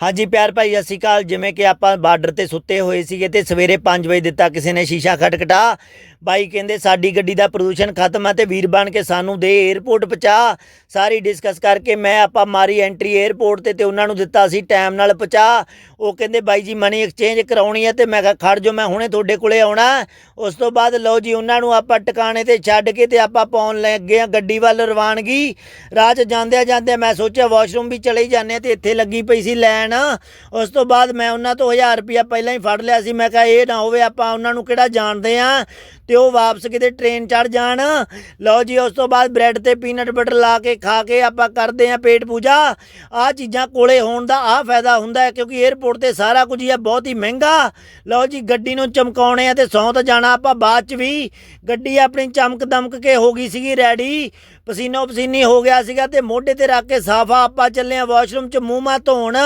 ਹਾਂਜੀ ਪਿਆਰ ਭਾਈ, ਸਤਿ ਸ਼੍ਰੀ ਅਕਾਲ। ਜਿਵੇਂ ਕਿ ਆਪਾਂ ਬਾਰਡਰ ਤੇ ਸੁੱਤੇ ਹੋਏ ਸੀਗੇ ਤੇ ਸਵੇਰੇ 5 ਵਜੇ ਦਿੱਤਾ ਕਿਸੇ ਨੇ ਸ਼ੀਸ਼ਾ ਖਟਕਟਾ। ਬਾਈ ਕਹਿੰਦੇ, ਸਾਡੀ ਗੱਡੀ ਦਾ ਪ੍ਰਦੂਸ਼ਣ ਖਤਮ ਆ ਤੇ ਵੀਰ ਬਣ ਕੇ ਸਾਨੂੰ ਦੇ 에어ਪੋਰਟ ਪਹੁੰਚਾ। ਸਾਰੀ ਡਿਸਕਸ ਕਰਕੇ ਮੈਂ, ਆਪਾਂ ਮਾਰੀ ਐਂਟਰੀ 에어ਪੋਰਟ ਤੇ ਤੇ ਉਹਨਾਂ ਨੂੰ ਦਿੱਤਾ ਸੀ ਟਾਈਮ ਨਾਲ ਪਹੁੰਚਾ। ਉਹ ਕਹਿੰਦੇ, ਬਾਈ ਜੀ ਮਨੀ ਐਕਸਚੇਂਜ ਕਰਾਉਣੀ ਹੈ ਤੇ ਮੈਂ ਕਿਹਾ, ਖੜ ਜੋ ਮੈਂ ਹੁਣੇ ਤੁਹਾਡੇ ਕੋਲੇ ਆਉਣਾ। ਉਸ ਤੋਂ ਬਾਅਦ ਲਓ ਜੀ, ਉਹਨਾਂ ਨੂੰ ਆਪਾਂ ਟਿਕਾਣੇ ਤੇ ਛੱਡ ਕੇ ਤੇ ਆਪਾਂ ਪਾਉਣ ਲੈ ਗਏ ਆ ਗੱਡੀ ਵੱਲ ਰਵਾਨਗੀ। ਰਾਹ 'ਚ ਜਾਂਦਿਆਂ ਜਾਂਦਿਆਂ ਮੈਂ ਸੋਚਿਆ ਵਾਸ਼ਰੂਮ ਵੀ ਚਲੇ ਜਾਂਦੇ ਤੇ ਇੱਥੇ ਲੱਗੀ ਪਈ ਸੀ ਲੈਣ। ਉਸ ਤੋਂ ਬਾਅਦ ਮੈਂ ਉਹਨਾਂ ਤੋਂ 1000 ਰੁਪਇਆ ਪਹਿਲਾਂ ਹੀ ਫੜ ਲਿਆ ਸੀ। ਮੈਂ ਕਿਹਾ, ਇਹ ਨਾ ਹੋਵੇ, ਆਪਾਂ ਉਹਨਾਂ ਨੂੰ ਕਿਹੜਾ ਜਾਣਦੇ ਆ? ਤੇ ਉਹ ਵਾਪਸ ਕਿਤੇ ਟ੍ਰੇਨ ਚੜ ਜਾਣ। ਲਓ ਜੀ, ਉਸ ਤੋਂ ਬਾਅਦ ਬ੍ਰੈਡ ਤੇ ਪੀਨਟ ਬਟਰ ਲਾ ਕੇ ਖਾ ਕੇ ਆਪਾਂ ਕਰਦੇ ਆ ਪੇਟ ਪੂਜਾ। ਆ ਚੀਜ਼ਾਂ ਕੋਲੇ ਹੋਣ ਦਾ ਆ ਫਾਇਦਾ ਹੁੰਦਾ ਹੈ, ਕਿਉਂਕਿ 에어ਪੋਰਟ ਤੇ ਸਾਰਾ ਕੁਝ ਹੀ ਹੈ, ਬਹੁਤ ਹੀ ਮਹਿੰਗਾ। ਲਓ ਜੀ, ਗੱਡੀ ਨੂੰ ਚਮਕਾਉਣੇ ਆ ਤੇ ਸੌਂ ਤਾਂ ਜਾਣਾ ਆਪਾਂ ਬਾਅਦ ਚ ਵੀ। ਗੱਡੀ ਆਪਣੀ ਚਮਕ ਦਮਕ ਕੇ ਹੋ ਗਈ ਸੀਗੀ ਰੈਡੀ ਪਸੀਨੋ ਪਸੀਨੀ ਹੋ ਗਿਆ ਸੀਗਾ ਤੇ ਮੋਢੇ ਤੇ ਰੱਖ ਕੇ ਸਾਫਾ ਆਪਾਂ ਚੱਲੇ ਆ ਵਾਸ਼ਰੂਮ ਚ ਮੂੰਹ ਮਾ ਧੋਣ।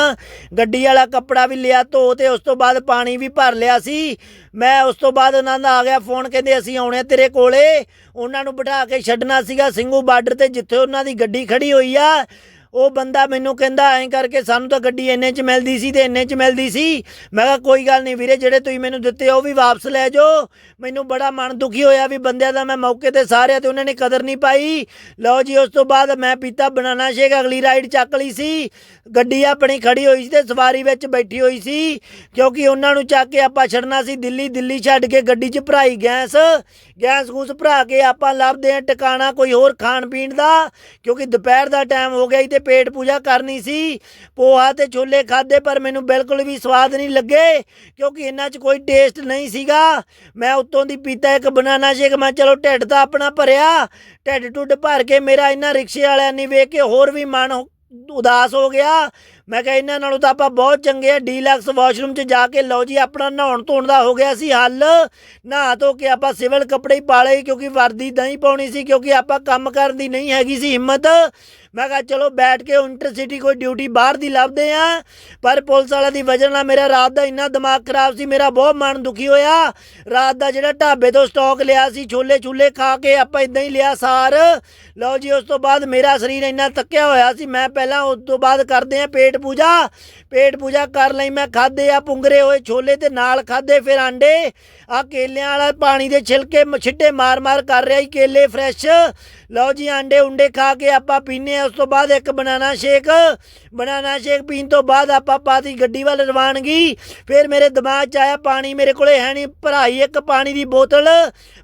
ਗੱਡੀ ਵਾਲਾ ਕੱਪੜਾ ਵੀ ਲਿਆ, ਧੋ ਤੇ ਉਸ ਤੋਂ ਬਾਅਦ ਪਾਣੀ ਵੀ ਭਰ ਲਿਆ ਸੀ। ਮੈਂ ਉਸ ਤੋਂ ਬਾਅਦ ਉਹਨਾਂ ਦਾ ਆ ਗਿਆ ਫੋਨ, ਕਹਿੰਦੇ ਅਸੀਂ ਆਉਣੇ ਤੇਰੇ ਕੋਲੇ। ਉਹਨਾਂ ਨੂੰ ਬਿਠਾ ਕੇ ਛੱਡਣਾ ਸੀਗਾ ਸਿੰਘੂ ਬਾਰਡਰ ਤੇ, ਜਿੱਥੇ ਉਹਨਾਂ ਦੀ ਗੱਡੀ ਖੜੀ ਹੋਈ ਆ। ਉਹ ਬੰਦਾ ਮੈਨੂੰ ਕਹਿੰਦਾ, ਐਂ ਕਰਕੇ ਸਾਨੂੰ ਤਾਂ ਗੱਡੀ ਇੰਨੇ ਚ ਮਿਲਦੀ ਸੀ ਤੇ ਇੰਨੇ ਚ ਮਿਲਦੀ ਸੀ। ਮੈਂ ਕਿਹਾ, ਕੋਈ ਗੱਲ ਨਹੀਂ ਵੀਰੇ, ਜਿਹੜੇ ਤੁਸੀਂ ਮੈਨੂੰ ਦਿੱਤੇ ਉਹ ਵੀ ਵਾਪਸ ਲੈ ਜਾਓ। ਮੈਨੂੰ ਬੜਾ ਮਨ ਦੁਖੀ ਹੋਇਆ ਵੀ ਬੰਦਿਆਂ ਦਾ ਮੈਂ ਮੌਕੇ ਤੇ ਸਾਰਿਆਂ ਤੇ ਉਹਨਾਂ ਨੇ ਕਦਰ ਨਹੀਂ ਪਾਈ। ਲਓ ਜੀ, ਉਸ ਤੋਂ ਬਾਅਦ ਮੈਂ ਪੀਤਾ ਬਨਾਨਾ ਸ਼ੇਕ, ਅਗਲੀ ਰਾਈਡ ਚੱਕ ਲਈ ਸੀ। ਗੱਡੀ ਆਪਣੀ ਖੜੀ ਹੋਈ ਸੀ ਤੇ ਸਵਾਰੀ ਵਿੱਚ ਬੈਠੀ ਹੋਈ ਸੀ। ਕਿਉਂਕਿ ਉਹਨਾਂ ਨੂੰ ਚੱਕ ਕੇ ਆਪਾਂ ਛੱਡਣਾ ਸੀ, ਦਿੱਲੀ ਦਿੱਲੀ ਛੱਡ ਕੇ ਗੱਡੀ 'ਚ ਭਰਾਈ ਗੈਸ। ਗੈਸ ਗੂਸ ਭਰਾ ਕੇ ਆਪਾਂ ਲੱਭਦੇ ਆ, ਟਿਕਾਣਾ ਕੋਈ ਹੋਰ ਖਾਣ ਪੀਣ ਦਾ। ਕਿਉਂਕਿ ਦੁਪਹਿਰ ਦਾ ਟਾਈਮ ਹੋ ਗਿਆ ਸੀ ਤੇ ਪੇਟ ਪੂਜਾ ਕਰਨੀ ਸੀ। ਪੋਹਾ ਤੇ ਛੋਲੇ ਖਾਦੇ ਪਰ ਮੈਨੂੰ ਬਿਲਕੁਲ ਵੀ ਸਵਾਦ ਨਹੀਂ ਲੱਗੇ, ਕਿਉਂਕਿ ਇਹਨਾਂ 'ਚ ਕੋਈ ਟੇਸਟ ਨਹੀਂ ਸੀਗਾ। ਮੈਂ ਉੱਤੋਂ ਦੀ ਪੀਤਾ ਇੱਕ ਬਨਾਨਾ ਸ਼ੇਕ ਮੈਂ ਚਲੋ ਢਿੱਡ ਤਾਂ ਆਪਣਾ ਭਰਿਆ। ਢਿੱਡ ਟੁੱਡ ਭਰ ਕੇ ਮੇਰਾ ਇਹਨਾਂ ਰਿਕਸ਼ੇ ਵਾਲਿਆਂ ਨੇ ਵੇਖ ਕੇ ਹੋਰ ਵੀ ਮਨ ਉਦਾਸ ਹੋ ਗਿਆ। ਮੈਂ ਕਿਹਾ ਇਹਨਾਂ ਨਾਲੋਂ ਤਾਂ ਆਪਾਂ ਬਹੁਤ ਚੰਗੇ ਆ, ਡੀਲਕਸ ਵਾਸ਼ਰੂਮ 'ਚ ਜਾ ਕੇ ਲਓ ਜੀ, ਆਪਣਾ ਨਹਾਉਣ ਧੋਣ ਦਾ ਹੋ ਗਿਆ ਸੀ ਹੱਲ। ਨਹਾ ਧੋ ਕੇ ਆਪਾਂ ਸਿਵਲ ਕੱਪੜੇ ਹੀ ਪਾ ਲਏ, ਕਿਉਂਕਿ ਵਰਦੀ ਨਹੀਂ ਪਾਉਣੀ ਸੀ, ਕਿਉਂਕਿ ਆਪਾਂ ਕੰਮ ਕਰਨ ਦੀ ਨਹੀਂ ਹੈਗੀ ਸੀ ਹਿੰਮਤ। ਮੈਂ ਕਿਹਾ ਚਲੋ ਬੈਠ ਕੇ ਇੰਟਰਸਿਟੀ ਕੋਈ ਡਿਊਟੀ ਬਾਹਰ ਦੀ ਲੱਭਦੇ ਆ, ਪਰ ਪੁਲਿਸ ਵਾਲਿਆਂ ਦੀ ਵਜ੍ਹਾ ਨਾਲ ਮੇਰਾ ਰਾਤ ਦਾ ਇੰਨਾ ਦਿਮਾਗ ਖਰਾਬ ਸੀ, ਮੇਰਾ ਬਹੁਤ ਮਨ ਦੁਖੀ ਹੋਇਆ। ਰਾਤ ਦਾ ਜਿਹੜਾ ਢਾਬੇ ਤੋਂ ਸਟਾਕ ਲਿਆ ਸੀ, ਛੋਲੇ ਛੁੱਲੇ ਖਾ ਕੇ ਆਪਾਂ ਇਦਾਂ ਹੀ ਲਿਆ ਸਾਰ। ਲਓ ਜੀ, ਉਸ ਤੋਂ ਬਾਅਦ ਮੇਰਾ ਸਰੀਰ ਇੰਨਾ ਤੱਕਿਆ ਹੋਇਆ ਸੀ, ਮੈਂ ਪਹਿਲਾਂ ਉਸ ਤੋਂ ਬਾਅਦ ਕਰਦੇ ਆ, ਪੇਟ ਪੂਜਾ, ਪੇਟ ਪੂਜਾ ਕਰ ਲਈ, ਮੈਂ ਖਾਦੇ ਆ ਪੁੰਗਰੇ ਹੋਏ ਛੋਲੇ ਤੇ ਨਾਲ ਖਾਦੇ ਫਿਰ ਆਂਡੇ। ਆ ਕੇਲਿਆਂ ਵਾਲਾ ਪਾਣੀ ਦੇ ਛਿਲਕੇ ਛਿੱਟੇ ਮਾਰ-ਮਾਰ ਕਰ ਰਿਹਾ ਹੀ ਕੇਲੇ ਫਰੈਸ਼। ਲਓ ਜੀ, ਆਂਡੇ ਉੰਡੇ ਖਾ ਕੇ ਆਪਾਂ ਪੀਨੇ ਆ, ਉਸ ਤੋਂ ਬਾਅਦ ਇੱਕ ਬਨਾਨਾ ਸ਼ੇਕ। ਬਨਾਨਾ ਸ਼ੇਕ ਪੀਣ ਤੋਂ ਬਾਅਦ ਆਪਾਂ ਪਾਤੀ ਗੱਡੀ ਵੱਲ ਰਵਾਨਗੀ। ਫਿਰ ਮੇਰੇ ਦਿਮਾਗ 'ਚ ਆਇਆ ਪਾਣੀ ਮੇਰੇ ਕੋਲੇ ਹੈ ਨਹੀਂ ਭਰਾਈ ਇੱਕ ਪਾਣੀ ਦੀ ਬੋਤਲ।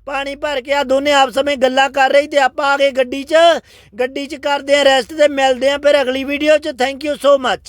ਪਾਣੀ ਭਰ ਕੇ ਆ ਦੋਨੇ ਆਪ ਸਮੇਂ ਗੱਲਾਂ ਕਰ ਰਹੀ ਤੇ ਆਪਾਂ ਆ ਗਏ ਗੱਡੀ 'ਚ। ਗੱਡੀ 'ਚ ਕਰਦੇ ਆ ਰੈਸਟ ਤੇ ਮਿਲਦੇ ਆ ਫਿਰ ਅਗਲੀ ਵੀਡੀਓ 'ਚ। Thank you so much